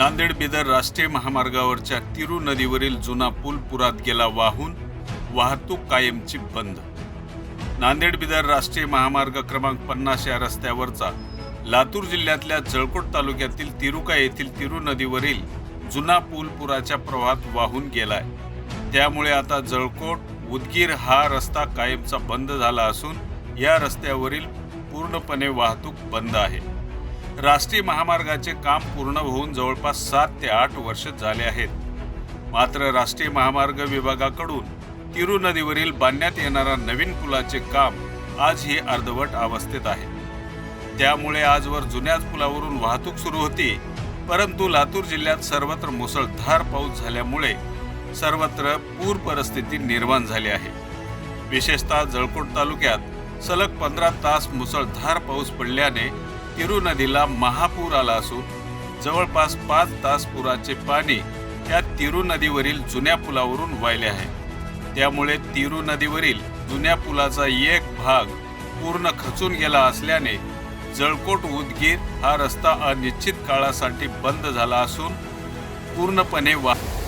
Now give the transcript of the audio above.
नांदेड बिदर राष्ट्रीय महामार्गावरच्या तिरू नदीवरील जुना पूल पुरात गेला वाहून वाहतूक कायमची बंद. नांदेड बिदर राष्ट्रीय महामार्ग क्रमांक पन्नास या रस्त्यावरचा लातूर जिल्ह्यातल्या जळकोट तालुक्यातील तिरुका येथील तिरू नदीवरील जुना पूल पुराच्या प्रवाहात वाहून गेलाय. त्यामुळे आता जळकोट उदगीर हा रस्ता कायमचा बंद झाला असून या रस्त्यावरील पूर्णपणे वाहतूक बंद आहे. राष्ट्रीय महामार्गाचे काम पूर्ण होऊन जवळपास सात ते आठ वर्ष झाले आहेत. मात्र राष्ट्रीय महामार्ग विभागाकडून तिरू नदीवरील बांधण्यात येणारा नवीन पुलाचे काम आजही अर्धवट अवस्थेत आहे. त्यामुळे आजवर जुन्याच पुलावरून वाहतूक सुरू होती परंतु लातूर जिल्ह्यात सर्वत्र मुसळधार पाऊस झाल्यामुळे सर्वत्र पूर परिस्थिती निर्माण झाली आहे. विशेषतः जळकोट तालुक्यात सलग पंधरा तास मुसळधार पाऊस पडल्याने किरू नदीला महापूर आला असून जवळपास पाच तास पुराचे पाणी या तिरू नदीवरील जुन्या पुलावरून वाहिले आहे. त्यामुळे तिरू नदीवरील जुन्या पुलाचा एक भाग पूर्ण खचून गेला असल्याने जळकोट उदगीर हा रस्ता अनिश्चित काळासाठी बंद झाला असून पूर्णपणे वाह